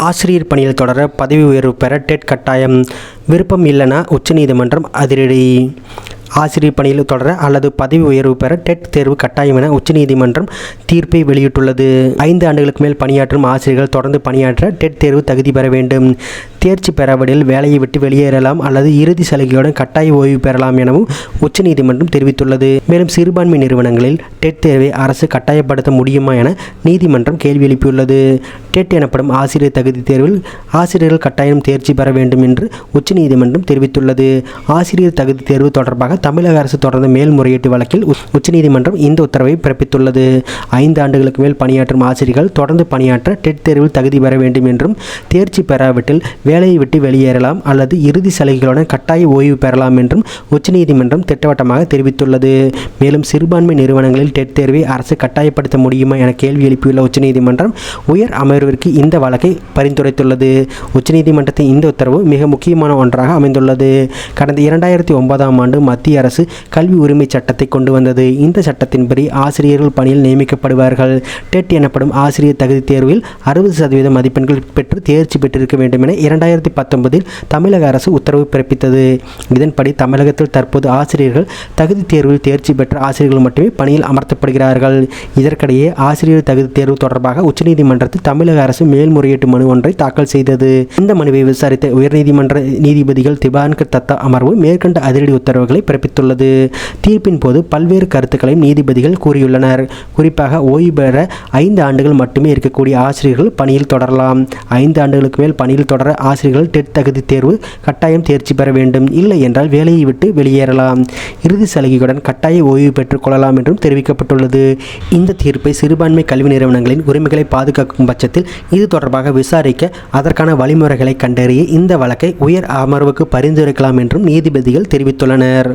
ஆசிரியர் பணியில் தொடர பதவி உயர்வு பெற டெட் கட்டாயம். விருப்பம் இல்லைனா உச்சநீதிமன்றம் அதிரடி. ஆசிரியர் பணியில் தொடர அல்லது பதவி உயர்வு பெற டெட் தேர்வு கட்டாயம் என உச்சநீதிமன்றம் தீர்ப்பை வெளியிட்டுள்ளது. ஐந்து ஆண்டுகளுக்கு மேல் பணியாற்றும் ஆசிரியர்கள் தொடர்ந்து பணியாற்ற டெட் தேர்வு தகுதி பெற வேண்டும். தேர்ச்சி பெறாவிடில் வேலையை விட்டு வெளியேறலாம் அல்லது இறுதி சலுகையுடன் கட்டாய ஓய்வு பெறலாம் எனவும் உச்சநீதிமன்றம் தெரிவித்துள்ளது. மேலும் சிறுபான்மை நிறுவனங்களில் டெட் தேர்வை அரசு கட்டாயப்படுத்த முடியுமா என நீதிமன்றம் கேள்வி எழுப்பியுள்ளது. டெட் எனப்படும் ஆசிரியர் தகுதி தேர்வில் ஆசிரியர்கள் கட்டாயம் தேர்ச்சி பெற வேண்டும் என்று உச்சநீதிமன்றம் தெரிவித்துள்ளது. ஆசிரியர் தகுதி தேர்வு தொடர்பாக தமிழக அரசு தொடர்ந்த மேல்முறையீட்டு வழக்கில் உச்சநீதிமன்றம் இந்த உத்தரவை பிறப்பித்துள்ளது. ஐந்து ஆண்டுகளுக்கு மேல் பணியாற்றும் ஆசிரியர்கள் தொடர்ந்து பணியாற்ற டெட் தேர்வில் தகுதி பெற வேண்டும் என்றும் தேர்ச்சி பெறாவிட்டில் வேலையை விட்டு வெளியேறலாம் அல்லது இறுதி சலுகைகளுடன் கட்டாய ஓய்வு பெறலாம் என்றும் உச்சநீதிமன்றம் திட்டவட்டமாக தெரிவித்துள்ளது. மேலும் சிறுபான்மை நிறுவனங்களில் டெட் தேர்வை அரசு கட்டாயப்படுத்த முடியுமா என கேள்வி எழுப்பியுள்ள உச்சநீதிமன்றம் உயர் அமர்விற்கு இந்த வழக்கை பரிந்துரைத்துள்ளது. உச்சநீதிமன்றத்தின் இந்த உத்தரவு மிக முக்கியமான ஒன்றாக அமைந்துள்ளது. கடந்த இரண்டாயிரத்தி ஒன்பதாம் ஆண்டு மத்திய அரசு கல்வி உரிமை சட்டத்தை கொண்டு வந்தது. இந்த சட்டத்தின்படி ஆசிரியர்கள் பணியில் நியமிக்கப்படுவார்கள். டெட் எனப்படும் ஆசிரியர் தகுதி தேர்வில் அறுபது சதவீத மதிப்பெண்கள் பெற்று தேர்ச்சி பெற்றிருக்க வேண்டும் என இரண்டு இரண்டாயிரத்தி பத்தொன்பதில் தமிழக அரசு உத்தரவு பிறப்பித்தது. இதன்படி தமிழகத்தில் தற்போது ஆசிரியர்கள் தகுதி தேர்வில் தேர்ச்சி பெற்ற ஆசிரியர்கள் மட்டுமே பணியில் அமர்த்தப்படுகிறார்கள். இதற்கிடையே ஆசிரியர் தகுதி தேர்வு தொடர்பாக உச்சநீதிமன்றத்தில் தமிழக அரசு மேல்முறையீட்டு மனு ஒன்றை தாக்கல் செய்தது. இந்த மனுவை விசாரித்த உயர்நீதிமன்ற நீதிபதிகள் திபான்கர் தத்தா அமர்வு மேற்கண்ட அதிரடி உத்தரவுகளை பிறப்பித்துள்ளது. தீர்ப்பின் போது பல்வேறு கருத்துக்களையும் நீதிபதிகள் கூறியுள்ளனர். குறிப்பாக ஓய்வு பெற ஐந்து ஆண்டுகள் மட்டுமே இருக்கக்கூடிய ஆசிரியர்கள் பணியில் தொடரலாம். ஐந்து ஆண்டுகளுக்கு மேல் பணியில் தொடர ஆசிரியர்கள் டெட் தகுதி தேர்வு கட்டாயம் தேர்ச்சி பெற வேண்டும். இல்லை என்றால் வேலையை விட்டு வெளியேறலாம். இறுதி சலுகையுடன் கட்டாய ஓய்வு பெற்றுக் கொள்ளலாம் என்றும் தெரிவிக்கப்பட்டுள்ளது. இந்த தீர்ப்பை சிறுபான்மை கல்வி நிறுவனங்களின் உரிமைகளை பாதுகாக்கும் பட்சத்தில் இது தொடர்பாக விசாரிக்க அதற்கான வழிமுறைகளை கண்டறிய இந்த வழக்கை உயர் அமர்வுக்கு பரிந்துரைக்கலாம் என்றும் நீதிபதிகள் தெரிவித்துள்ளனர்.